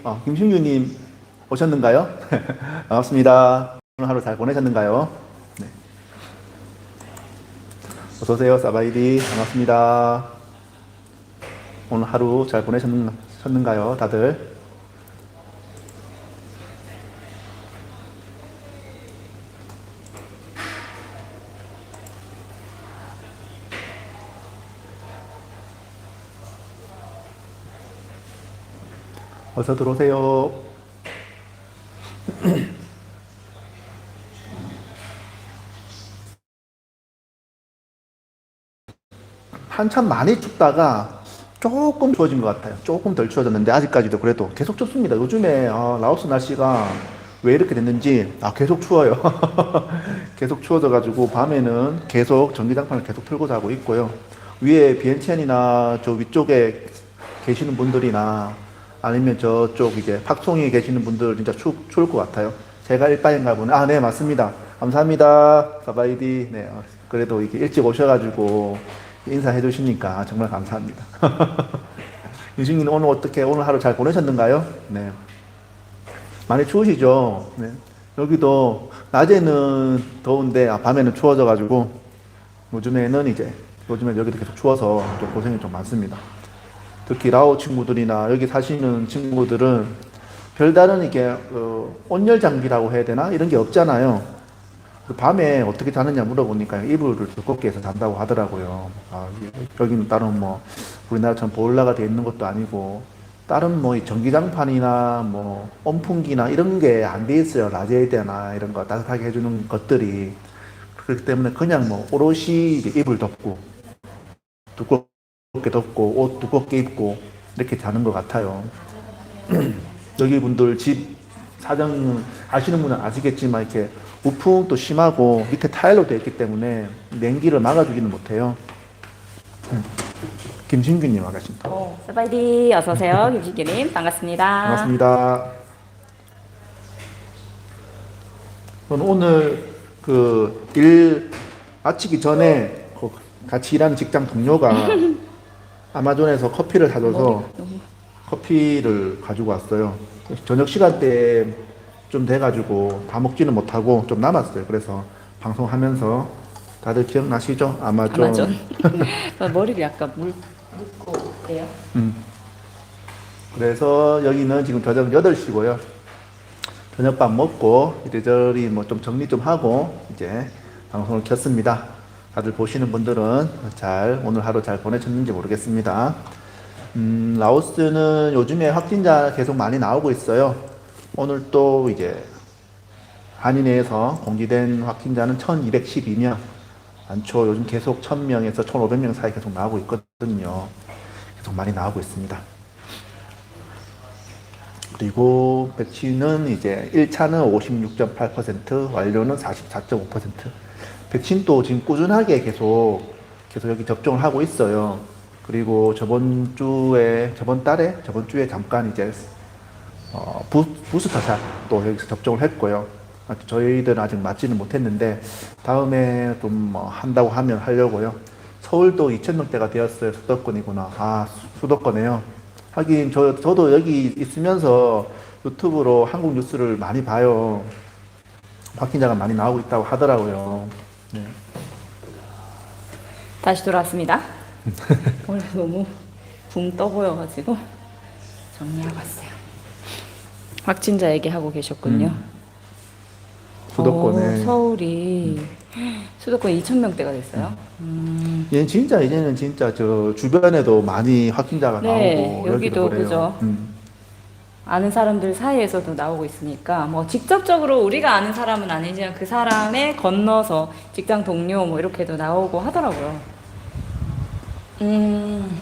어, 김신규님 오셨는가요? 반갑습니다. 오늘 하루 잘 보내셨는가요? 네. 어서 오세요, 사바이디. 반갑습니다. 오늘 하루 잘 보내셨는가요, 다들? 어서 들어오세요. 한참 많이 춥다가 조금 추워진 것 같아요. 조금 덜 추워졌는데 아직까지도 그래도 계속 춥습니다. 요즘에 아, 라오스 날씨가 왜 이렇게 됐는지 아, 계속 추워요. 계속 추워져 가지고 밤에는 계속 전기장판을 계속 틀고 자고 있고요. 위에 비엔첸이나 저 위쪽에 계시는 분들이나 아니면 저쪽 이제 팍송이에 계시는 분들 진짜 추, 추울 것 같아요. 제가 일반인가 보네. 아, 네, 맞습니다. 감사합니다. 사바이디. 네, 어, 그래도 이렇게 일찍 오셔가지고 인사해 주시니까 정말 감사합니다. 유진님 오늘 어떻게 오늘 하루 잘 보내셨는가요? 네. 많이 추우시죠? 네. 여기도 낮에는 더운데 아, 밤에는 추워져가지고 요즘에는 이제 요즘에 여기도 계속 추워서 좀 고생이 좀 많습니다. 특히 라오 친구들이나 여기 사시는 친구들은 별다른 이게 어, 온열 장비라고 해야 되나 이런 게 없잖아요. 그 밤에 어떻게 자느냐 물어보니까 이불을 두껍게 해서 잔다고 하더라고요. 아, 여기는 다른 뭐 우리나라처럼 보일러가 돼 있는 것도 아니고 다른 뭐이 전기장판이나 뭐 온풍기나 이런 게 안 돼 있어요. 라제이드나 이런 거 따뜻하게 해주는 것들이 그렇기 때문에 그냥 뭐 오롯이 이불 덮고 두껍 게 덮고 옷 두껍게 입고 이렇게 자는 것 같아요. 여기 분들 집 사정 아시는 분은 아시겠지만 이렇게 우풍도 심하고 밑에 타일로 되어 있기 때문에 냉기를 막아주지는 못해요. 음. 김신규님 와가십니다. 오, 사바이디 어서 오세요. 김식규님 반갑습니다. 반갑습니다. 저는 오늘 그 일 마치기 전에 그 같이 일하는 직장 동료가 아마존에서 커피를 사줘서 커피를 가지고 왔어요. 저녁 시간대에 좀 돼가지고 다 먹지는 못하고 좀 남았어요. 그래서 방송하면서 다들 기억나시죠? 아마존. 아마존. 저 머리를 약간 물 묶고 돼요. 음. 그래서 여기는 지금 저녁 8시고요. 저녁밥 먹고 이래저리 뭐 좀 정리 좀 하고 이제 방송을 켰습니다. 다들 보시는 분들은 잘 오늘 하루 잘 보내셨는지 모르겠습니다. 음, 라오스는 요즘에 확진자 계속 많이 나오고 있어요. 오늘 또 이제 한인회에서 공지된 확진자는 1212명. 많죠. 요즘 계속 1000명에서 1500명 사이 계속 나오고 있거든요. 계속 많이 나오고 있습니다. 그리고 백신은 이제 1차는 56.8%, 완료는 44.5%. 백신도 지금 꾸준하게 계속 계속 여기 접종을 하고 있어요. 그리고 저번 주에 저번 달에 저번 주에 잠깐 이제 어, 부, 부스터샷 또 여기서 접종을 했고요. 아, 저희들은 아직 맞지는 못했는데 다음에 좀뭐 한다고 하면 하려고요. 서울도 2,000명대가 되었어요. 수도권이구나. 아, 수- 수도권에요. 하긴 저, 저도 여기 있으면서 유튜브로 한국 뉴스를 많이 봐요. 확진자가 많이 나오고 있다고 하더라고요. 네. 다시 돌아왔습니다. 오늘 너무 붕 떠 보여가지고 정리하고 왔어요. 확진자 얘기하고 계셨군요. 음. 수도권에. 오, 서울이 수도권 2천 명대가 됐어요. 음. 얘 진짜 이제는 진짜 저 주변에도 많이 확진자가 네, 나오고 여기도 그래요. 그죠. 음. 아는 사람들 사이에서도 나오고 있으니까 뭐 직접적으로 우리가 아는 사람은 아니지만 그 사람에 건너서 직장 동료 뭐 이렇게도 나오고 하더라고요. 음,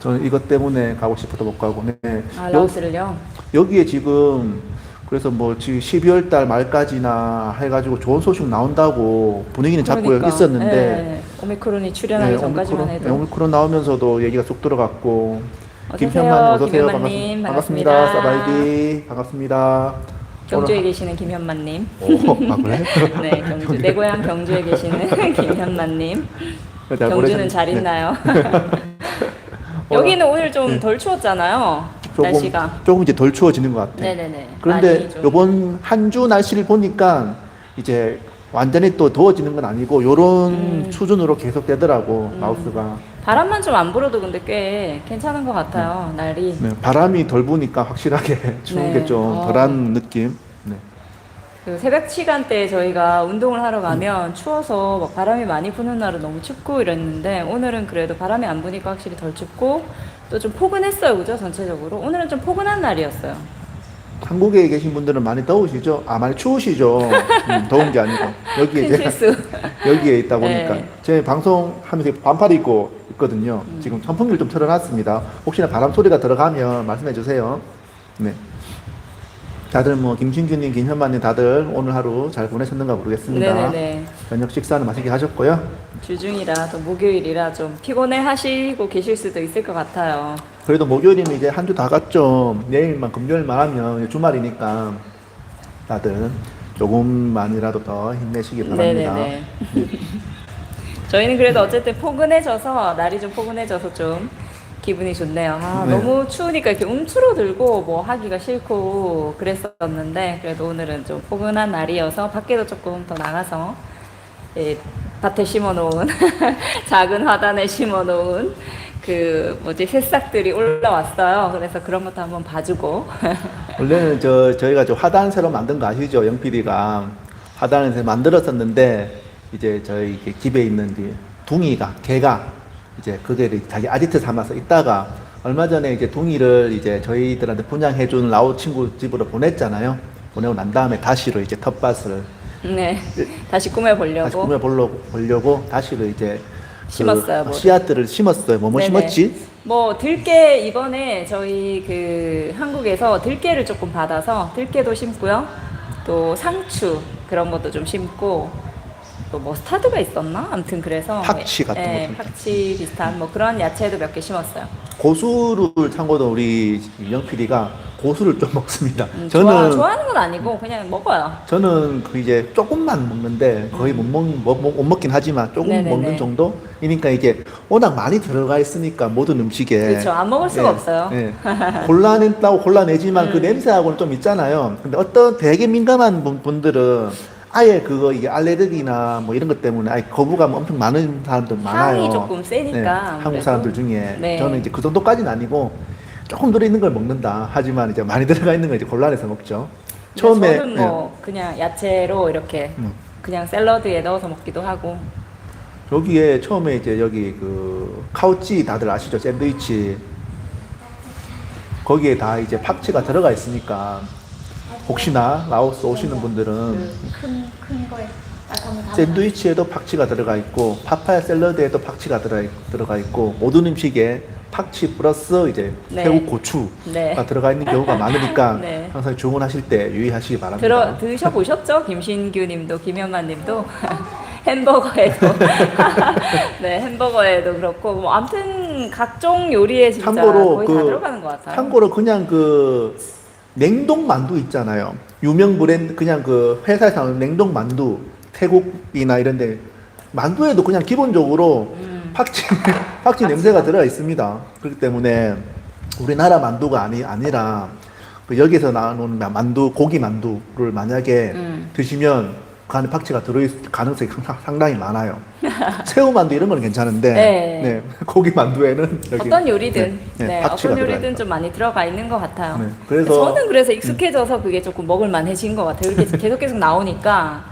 저는 이것 때문에 가고 싶어도 못 가고 네. 아 여, 라오스를요. 여 기에 지금 그래서 뭐 지금 12월 달 말까지나 해가지고 좋은 소식 나온다고 분위기는 잡고 그러니까, 있었는데 예, 오미크론이 출현하기 네, 전까지만 오미크론, 해도 네, 오미크론 나오면서도 얘기가 쏙 들어갔고 김현만 오세요, 어서 오세요 김현만님. 반갑습니다. 반갑습니다. 사바이디 반갑습니다. 경주에 계시는 김현만님. 하- 오, 아 그래? 네, 경주 내 고향 경주에 계시는 김현만님. 잘 경주는 잘 네. 있나요? 여기는 오늘 좀 덜 추웠잖아요. 조금 날씨가. 조금 이제 덜 추워지는 것 같아요. 네네네. 그런데 요번 한 주 날씨를 보니까 이제 완전히 또 더워지는 건 아니고 요런 음. 수준으로 계속 되더라고 라오스가 바람만 좀 안 불어도 근데 꽤 괜찮은 것 같아요. 날이. 네, 바람이 덜 부니까 확실하게 추운 네. 게좀 어. 덜한 느낌. 네. 그 새벽 시간대에 저희가 운동을 하러 가면 추워서 막 바람이 많이 부는 날은 너무 춥고 이랬는데 오늘은 그래도 바람이 안 부니까 확실히 덜 춥고 또 좀 포근했어요, 그죠? 전체적으로. 오늘은 좀 포근한 날이었어요. 한국에 계신 분들은 많이 더우시죠? 아 많이 추우시죠? 음, 더운 게 아니고 여기에 큰 제가 실수. 여기에 있다 보니까 네. 제 방송하면서 반팔 입고 있 거든요. 음. 지금 선풍기를 좀 틀어놨습니다. 혹시나 바람 소리가 들어가면 말씀해 주세요. 네. 다들 뭐 김신규님, 김현만님 다들 오늘 하루 잘 보내셨는가 모르겠습니다. 네네네. 저녁 식사는 맛있게 하셨고요. 주중이라 또 목요일이라 좀 피곤해 하시고 계실 수도 있을 것 같아요. 그래도 목요일이면 이제 한 주 다 갔죠. 내일만 금요일만 하면 주말이니까 다들 조금만이라도 더 힘내시기 바랍니다. 네네네. 저희는 그래도 어쨌든 포근해져서 날이 좀 포근해져서 좀 기분이 좋네요. 아, 네. 너무 추우니까 이렇게 움츠러들고 뭐 하기가 싫고 그랬었는데 그래도 오늘은 좀 포근한 날이어서 밖에도 조금 더 나가서 예, 밭에 심어놓은 작은 화단에 심어놓은 그 뭐지 새싹들이 올라왔어요. 그래서 그런 것도 한번 봐주고 원래는 저 저희가 저 화단 새로 만든 거 아시죠? 화단을 새로 만들었었는데 이제 저희 집에 있는 이제 둥이가 개가 이제 그게를 자기 아지트 삼아서 있다가 얼마 전에 이제 둥이를 이제 저희들한테 분양해 준 라오 친구 집으로 보냈잖아요. 보내고 난 다음에 다시로 이제 텃밭을 네 다시 꾸며 보려고 다시 꾸며 보려고, 보려고 다시로 이제 그 심었어요, 뭐를. 씨앗들을 심었어요. 뭐뭐 네네. 심었지? 뭐 들깨 이번에 저희 그 한국에서 들깨를 조금 받아서 들깨도 심고요. 또 상추 그런 것도 좀 심고 또 머스타드가 있었나? 아무튼 그래서 팍치 같은 네, 것도 팍치 비슷한 뭐 그런 야채도 몇 개 심었어요. 고수를 참고도 우리 영PD가 고수를 좀 먹습니다. 음, 저는 좋아, 좋아 하는 건 아니고 그냥 먹어요. 저는 그 이제 조금만 먹는데 거의 못, 먹, 못, 못 먹긴 하지만 조금 네네네. 먹는 정도 이니까 이게 워낙 많이 들어가 있으니까 모든 음식에 그렇죠. 안 먹을 수가 예, 없어요. 예. 골라낸다고 골라내지만 그 음. 냄새하고는 좀 있잖아요. 근데 어떤 되게 민감한 분- 분들은 아예 그거 이게 알레르기나 뭐 이런 것 때문에 아예 거부감 엄청 많은 사람들 많아요. 향이 조금 세니까 네, 한국 아무래도. 사람들 중에 네. 저는 이제 그 정도까지는 아니고 조금 들어 있는 걸 먹는다. 하지만 이제 많이 들어가 있는 걸 이제 골라내서 먹죠. 처음에 저는 뭐 그냥 야채로 이렇게 음. 그냥 샐러드에 넣어서 먹기도 하고 여기에 처음에 이제 여기 그 카우치 다들 아시죠? 샌드위치 거기에 다 이제 팍치가 들어가 있으니까 혹시나 라오스 오시는 분들은 큰큰 거에 샌드위치에도 팍치가 들어가 있고 파파야 샐러드에도 팍치가 들어가, 있고 모든 음식에 팍치 플러스 이제 네. 태국 고추가 네. 들어가 있는 경우가 많으니까 네. 항상 주문하실 때 유의하시기 바랍니다. 들어 드셔보셨죠? 김신규님도 김현만님도 햄버거에도 네 햄버거에도 그렇고 뭐 아무튼 각종 요리에 진짜 참고로 거의 그 다 들어가는 것 같아요. 참고로 그냥 그 냉동 만두 있잖아요. 유명 브랜드 그냥 그 회사에서 나오는 냉동 만두 태국이나 이런데 만두에도 그냥 기본적으로 음. 팍치 팍치 냄새가 들어 있습니다. 그렇기 때문에 우리나라 만두가 아니 아니라 그 여기서 나오는 만두 고기 만두를 만약에 음. 드시면 그 안에 팍치가 들어있을 가능성이 상당- 상당히 많아요. 새우 만두 이런 건 괜찮은데 네. 네, 고기 만두에는 여기 어떤 요리든 네, 네, 네, 팍치가 어떤 들어가 요리든. 좀 많이 들어가 있는 것 같아요. 네, 그래서- 저는 그래서 익숙해져서 그게 조금 먹을만해진 것 같아요. 이렇게 계속 계속 나오니까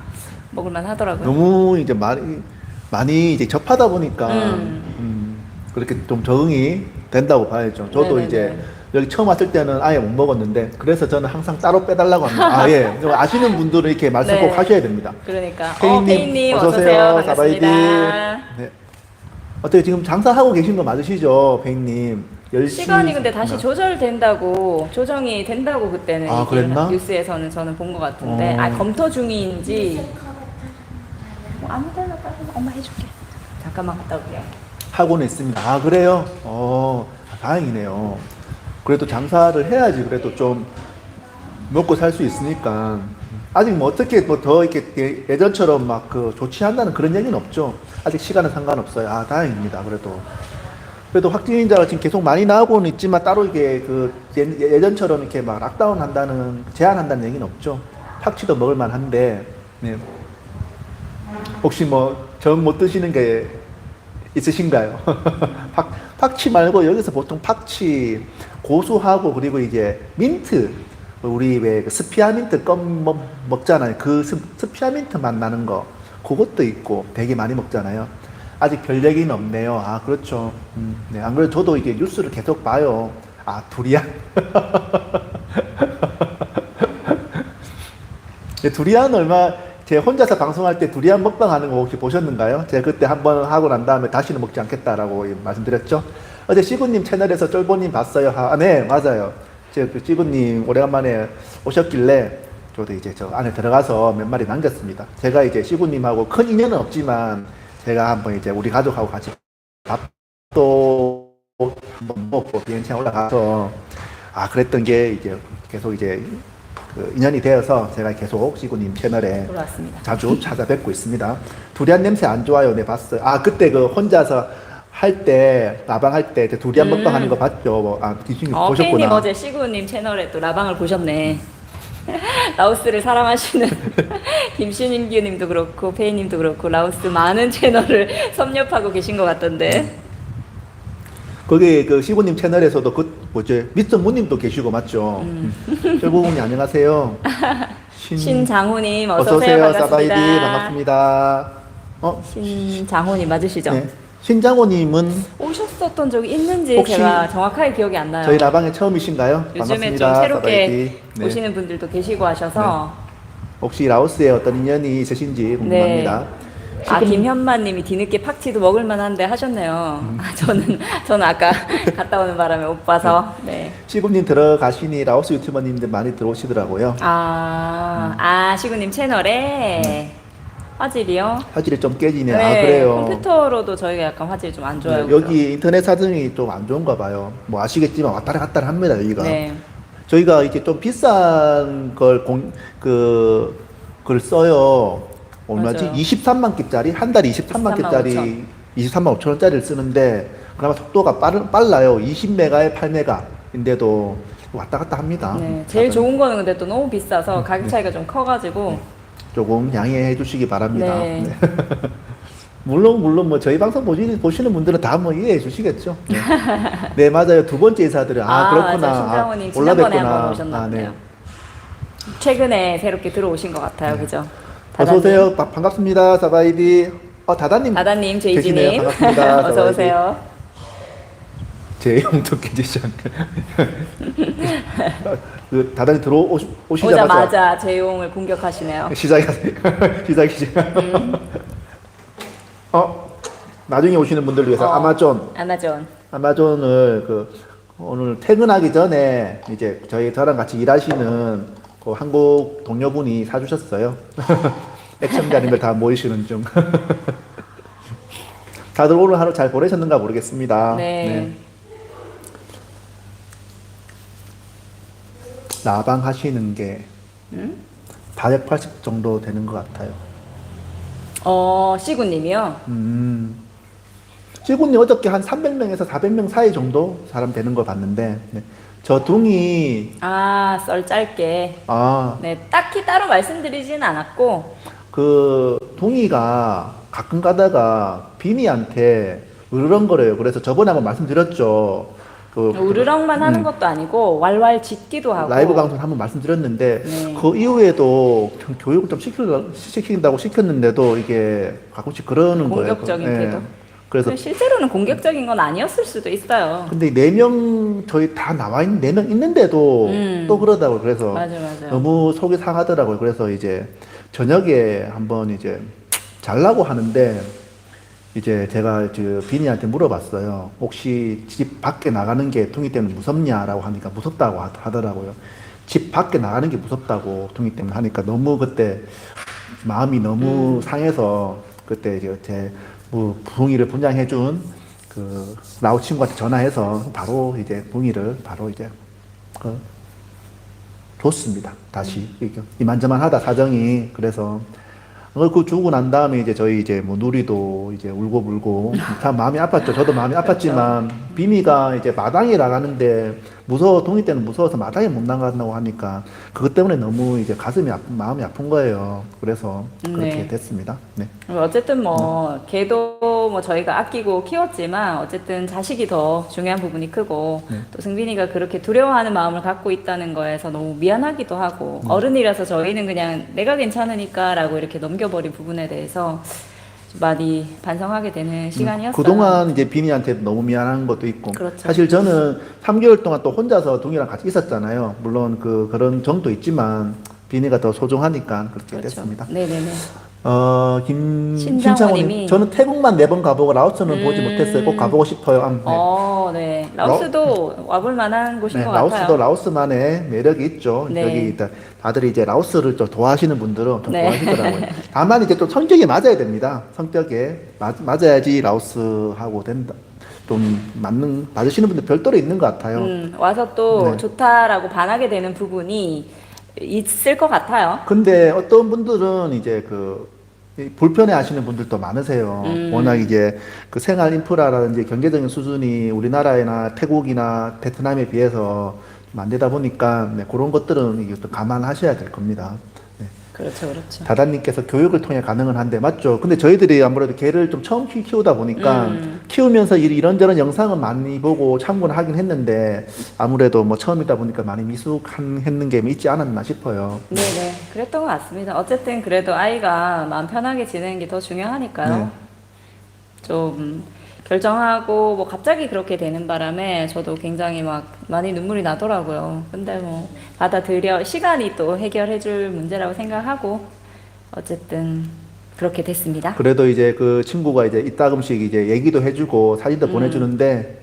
먹을만 하더라고요. 너무 이제 많이 많이 이제 접하다 보니까 음. 음, 그렇게 좀 적응이 된다고 봐야죠. 저도 네네네. 이제 여기 처음 왔을 때는 아예 못 먹었는데 그래서 저는 항상 따로 빼달라고 합니다. 아 예, 좀 아시는 분들은 이렇게 말씀 네. 꼭 하셔야 됩니다. 그러니까 어, 페이님, 페이님 어서 어서 오세요. 사바이디. 반갑습니다. 네. 어떻게 지금 장사하고 계신 거 맞으시죠, 페이님? 10시 시간이 근데 다시 조절된다고 조정이 된다고 그때는 아, 그랬나? 뉴스에서는 저는 본 것 같은데 어. 아 검토 중인지 뭐 아무 데나 빨리 엄마 해줄게 잠깐만 갔다 올게요 하고는 있습니다. 아 그래요? 어 아, 다행이네요. 그래도 장사를 해야지 그래도 좀 먹고 살 수 있으니까 아직 뭐 어떻게 뭐 더 이렇게 예- 예전처럼 막 그 조치한다는 그런 얘기는 없죠. 아직 시간은 상관없어요. 아 다행입니다. 그래도 그래도 확진자가 지금 계속 많이 나오고는 있지만 따로 이게 그 예- 예전처럼 이렇게 막 락다운 한다는 제한한다는 얘기는 없죠. 팍치도 먹을 만한데 네. 혹시 뭐 정 못 드시는 게 있으신가요? 팍, 팍치 말고 여기서 보통 팍치 고수하고 그리고 이제 민트 우리 왜그 스피아민트 껌 먹, 먹잖아요. 그 스, 스피아민트 맛 나는 거 그것도 있고 되게 많이 먹잖아요. 아직 별 얘기는 없네요. 아 그렇죠. 음, 네, 안 그래도 저도 이게 뉴스를 계속 봐요. 아 두리안. 네, 두리안 얼마 제 혼자서 방송할 때 두리안 먹방 하는 거 혹시 보셨는가요? 제가 그때 한 번 하고 난 다음에 다시는 먹지 않겠다라고 말씀드렸죠. 어제 시구님 채널에서 쫄보님 봤어요. 아, 네, 맞아요. 제가 그 시구님 오래간만에 오셨길래 저도 이제 저 안에 들어가서 몇 마리 남겼습니다. 제가 이제 시구님하고 큰 인연은 없지만 제가 한번 이제 우리 가족하고 같이 밥도 한번 먹고 비엔치에 올라가서 아 그랬던 게 이제 계속 이제 그 인연이 되어서 제가 계속 시구님 채널에 돌아왔습니다. 자주 찾아뵙고 있습니다. 두리안 냄새 안 좋아요. 네, 봤어요. 아, 그때 그 혼자서 할 때, 라방 할 때 두리안 음. 먹방 하는 거 봤죠? 뭐, 아, 기준이 어, 보셨구나. 어제 시구님 채널에 또 라방을 보셨네. 라오스를 사랑하시는 김신인규님도 그렇고 페이님도 그렇고 라오스 많은 채널을 섭렵하고 계신 것 같던데. 거기 그 시구님 채널에서도 그, 뭐지, 미스터 무님도 계시고, 맞죠? 철구님 안녕하세요. 신, 신장호님 어서, 오세요. 오세요. 반갑습니다. 사바이디, 반갑습니다. 어, 신장호님 맞으시죠? 네. 신장호님은 오셨었던 적이 있는지 혹시 제가 정확하게 기억이 안 나요. 저희 라방에 처음이신가요? 요즘에 반갑습니다. 좀 새롭게 사바이디. 네. 오시는 분들도 계시고 하셔서 혹시 라오스에 어떤 인연이 있으신지 궁금합니다. 아 김현만님이 뒤늦게 팍치도 먹을 만한데 하셨네요. 음. 아 저는 저는 아까 갔다 오는 바람에 못 봐서 네. 시구님 들어가시니 라오스 유튜버님들 많이 들어오시더라고요. 아, 아 시구님 채널에 화질이요? 화질이 좀 깨지네. 네, 아 그래요. 컴퓨터로도 저희가 약간 화질이 좀 안 좋아요. 네, 여기 인터넷 사정이 좀 안 좋은가 봐요. 뭐 아시겠지만 왔다리 갔다리 합니다 여기가. 네. 저희가 이렇게 좀 비싼 걸 공그 그걸 써요. 얼마지? 맞아요. 23만 끼짜리 한 달에 23만 23만 끼짜리 23만 5천 원짜리를 쓰는데 그나마 속도가 빠르, 빨라요. 20메가에 8메가인데도 왔다 갔다 합니다. 네, 제일 다들 좋은 거는 근데 또 너무 비싸서 네. 가격 차이가 좀 커가지고 조금 양해해 주시기 바랍니다. 네. 네. 물론 물론 뭐 저희 방송 보시는 보시는 분들은 다 뭐 이해해 주시겠죠. 네, 네, 맞아요 두 번째 인사드려 아, 아, 그렇구나 맞아. 아, 지난번에 한번 몰라뵀구나. 오셨나 아, 네. 보네요. 최근에 새롭게 들어오신 것 같아요, 그죠? 어서 다다님. 오세요 바- 반갑습니다 사바이디 어 다다님 다다님. 제이지님, 반갑습니다. 어서 사바이디. 오세요. 제 깨지지 않게 그 다다님 들어오시, 오시자마자 오자마자 재용을 공격하시네요. 시작이 시작이지 어 나중에 오시는 분들 위해서 어. 아마존 아마존. 아마존을 그 오늘 퇴근하기 전에 이제 저희 저랑 같이 일하시는 그 한국 동료분이 사주셨어요. 액션자님들 다 모이시는 중. 다들 오늘 하루 잘 보내셨는가 모르겠습니다. 네. 라방 하시는 게 음? 480 정도 되는 것 같아요. 어, 시구님이요. 음. 시군이 어저께 한 300명에서 400명 사이 정도 사람 되는 걸 봤는데, 네. 저 둥이, 아, 썰 짧게. 아, 네, 딱히 따로 말씀드리진 않았고, 그 둥이가 가끔 가다가 비니한테 으르렁거려요. 그래서 저번에 한번 말씀드렸죠. 그 우르렁만 하는 음. 것도 아니고, 왈왈 짖기도 하고. 라이브 방송 한번 말씀드렸는데 네. 그 이후에도 좀 교육을 좀 시키려, 시킨다고 시켰는데도 이게 가끔씩 그러는 거예요. 공격적인 그- 예. 태도. 그래서 실제로는 공격적인 건 아니었을 수도 있어요. 근데 네 명 저희 다 나와 있는 네 명 있는데도 음. 또 그러다고 그래서 맞아, 맞아. 너무 속이 상하더라고요. 그래서 이제 저녁에 한번 이제 잘라고 하는데 이제 제가 그 비니한테 물어봤어요. 혹시 집 밖에 나가는 게 둥이 때문에 무섭냐라고 하니까 무섭다고 하- 하더라고요. 집 밖에 나가는 게 무섭다고 둥이 때문에 하니까 너무 그때 마음이 너무 상해서 그때 이제 제 뭐 붕이를 분양해 준 그 라오 친구한테 전화해서 바로 이제 붕이를 바로 이제 그 줬습니다. 다시 이게 이만저만하다 사정이 그래서 그 주고 난 다음에 이제 저희 이제 뭐 누리도 이제 울고 불고 참 마음이 아팠죠. 저도 마음이 아팠지만 비미가 이제 마당에 나가는데 무서워 동이 때는 무서워서 마당에 못 나간다고 하니까 그것 때문에 너무 이제 가슴이 아픈 마음이 아픈 거예요. 그래서 그렇게 네. 됐습니다. 네. 어쨌든 뭐 개도 뭐 저희가 아끼고 키웠지만 어쨌든 자식이 더 중요한 부분이 크고 네. 또 승빈이가 그렇게 두려워하는 마음을 갖고 있다는 거에서 너무 미안하기도 하고 음. 어른이라서 저희는 그냥 내가 괜찮으니까라고 이렇게 넘겨버린 부분에 대해서 좀 많이 반성하게 되는 시간이었어요. 음, 그동안 이제 비니한테 너무 미안한 것도 있고 그렇죠. 사실 저는 3개월 동안 또 혼자서 동이랑 같이 있었잖아요. 물론 그 그런 정도 있지만 비니가 더 소중하니까 그렇게 그렇죠. 됐습니다. 네네네. 어, 김 신장호님이- 신창호님, 저는 태국만 네 번 가보고 라오스는 보지 음. 못했어요. 꼭 가보고 싶어요. 아, 네. 어, 네. 라오스도 와볼 만한 곳인 네, 것 라오스도 같아요. 라오스만의 매력이 있죠. 네. 여기 일단 다들 이제 라오스를 좀 좋아하시는 분들은 좀 네. 좋아하시더라고요. 다만 이제 또 성격이 맞아야 됩니다. 성격에 맞, 맞아야지 라오스하고 된다. 좀 맞는 맞으시는 분들 별도로 있는 것 같아요. 음, 와서 또 네. 좋다라고 반하게 되는 부분이 있을 것 같아요. 근데 어떤 분들은 이제 그이 불편해 하시는 분들도 많으세요. 음. 워낙 이제 그 생활 인프라라든지 경제적인 수준이 우리나라나 태국이나 베트남에 비해서 좀안 되다 보니까 네, 그런 것들은 또 감안하셔야 될 겁니다. 네. 그렇죠, 그렇죠. 다다님께서 교육을 통해 가능은 한데 맞죠? 근데 저희들이 아무래도 개를 좀 처음 키- 키우다 보니까 음. 키우면서 이- 이런저런 영상은 많이 보고 참고는 하긴 했는데 아무래도 뭐 처음이다 보니까 많이 미숙했는 게 있지 않았나 싶어요. 네네. 그랬던 것 같습니다. 어쨌든 그래도 아이가 마음 편하게 지내는 게 더 중요하니까요. 네. 좀 결정하고 뭐 갑자기 그렇게 되는 바람에 저도 굉장히 막 많이 눈물이 나더라고요. 근데 뭐 받아들여 시간이 또 해결해 줄 문제라고 생각하고 어쨌든 그렇게 됐습니다. 그래도 이제 그 친구가 이제 이따금씩 이제 얘기도 해주고 사진도 보내주는데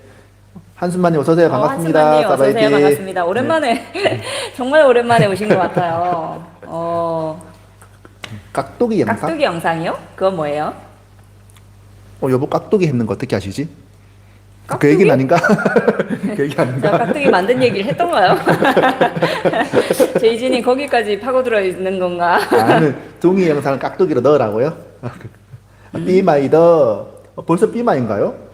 한순만님 어서 오세요 반갑습니다. 음. 어, 한순만님 어서 오세요. 사바이디. 반갑습니다. 오랜만에 정말 오랜만에 오신 것 같아요. 어, 네. 깍두기 영상. 깍두기 영상이요? 그건 뭐예요? 어 여보 깍두기 했는 거 어떻게 아시지? 그 깍두기? 얘기는 아닌가? 그 얘기 아닌가? 깍두기 만든 얘기를 했던가요? 제이진이 거기까지 파고들어 있는 건가? 나는 동이 영상을 깍두기로 넣으라고요? 음. 삐마이더 어, 벌써 삐마인가요?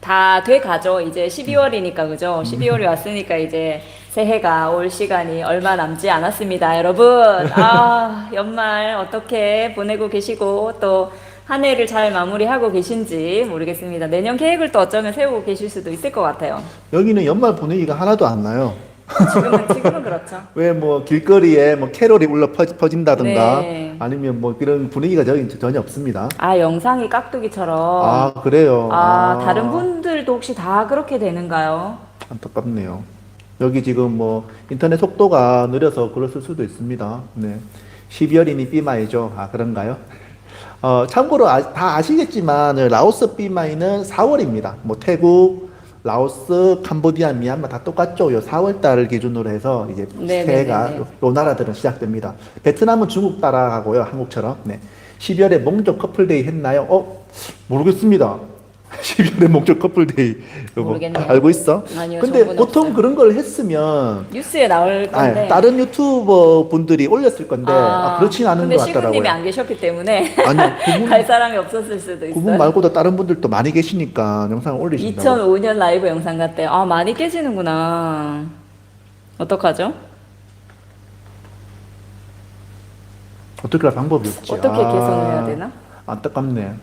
다 돼가죠. 이제 12월이니까 그죠? 12월이 왔으니까 이제 새해가 올 시간이 얼마 남지 않았습니다, 여러분. 아 연말 어떻게 보내고 계시고 또 한 해를 잘 마무리하고 계신지 모르겠습니다. 내년 계획을 또 어쩌면 세우고 계실 수도 있을 것 같아요. 여기는 연말 분위기가 하나도 안 나요. 지금은 지금은 그렇죠. 왜 뭐 길거리에 뭐 캐롤이 울려 퍼- 퍼진다든가 네. 아니면 뭐 그런 분위기가 저기 전혀 없습니다. 아 영상이 깍두기처럼. 아 그래요. 아, 다른 분들도 혹시 다 그렇게 되는가요? 안타깝네요. 여기 지금 뭐 인터넷 속도가 느려서 그랬을 수도 있습니다. 네. 12월이니 삐마이죠. 아 그런가요? 어, 참고로 아, 다 아시겠지만 라오스 삐마이는 4월입니다. 뭐 태국, 라오스, 캄보디아, 미얀마 다 똑같죠. 요 4월 달을 기준으로 해서 이제 네, 새해가 네, 네, 네. 요, 요 나라들은 시작됩니다. 베트남은 중국 따라하고요. 한국처럼. 네. 12월에 몽족 커플데이 했나요? 어, 모르겠습니다. 12월에 몽족 커플데이 모르겠네요. 알고 있어? 아니요, 근데 정보는 보통 없어요. 그런 걸 했으면 뉴스에 나올 건데. 아니, 다른 유튜버 분들이 올렸을 건데 아, 그렇진 않은 근데 것 같더라고요. 시구님이 안 계셨기 때문에 아니요, 그분, 갈 사람이 없었을 수도 있어요. 그분 말고도 다른 분들도 많이 계시니까 영상을 올리신다고. 2005년 라이브 영상 같대요. 아 많이 깨지는구나. 어떡하죠? 어떻게 할 방법이 없지. 어떻게 아, 개선을 해야 되나? 안타깝네.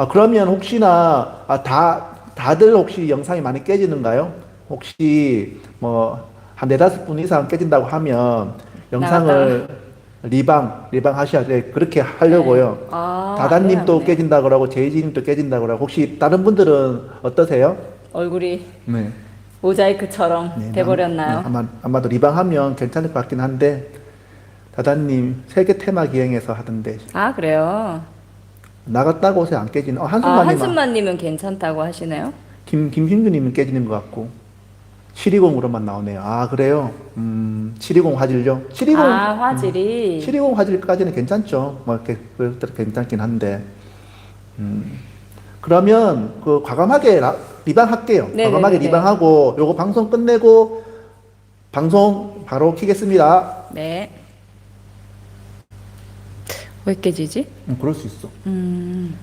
아 그러면 혹시나 아, 다 다들 혹시 영상이 많이 깨지는가요? 혹시 뭐한 네다섯 분 이상 깨진다고 하면 영상을 리방 리방 하셔야 돼. 그렇게 하려고요. 네. 아, 다다님도 돼. 깨진다 그러고 제이지님도 깨진다 그러고 혹시 다른 분들은 어떠세요? 얼굴이 네. 모자이크처럼 네, 돼버렸나요? 네, 아마 아마도 리방하면 괜찮을 것 같긴 한데 다다님 세계 테마 기행에서 하던데 아 그래요. 나갔다고 옷에 안 깨지는 어, 아 한순만님 한순만님은 괜찮다고 하시네요. 김 김hin규님은 깨지는 것 같고 720으로만 나오네요. 아 그래요? 음 720 화질요? 720 아 화질이 720 화질까지는 괜찮죠. 뭐 이렇게 괜찮긴 한데 음 그러면 그 과감하게 라- 리방할게요. 네네네네. 과감하게 리방하고 요거 방송 끝내고 방송 바로 키겠습니다. 네. 왜 깨지지? 음, 그럴 수 있어. 음,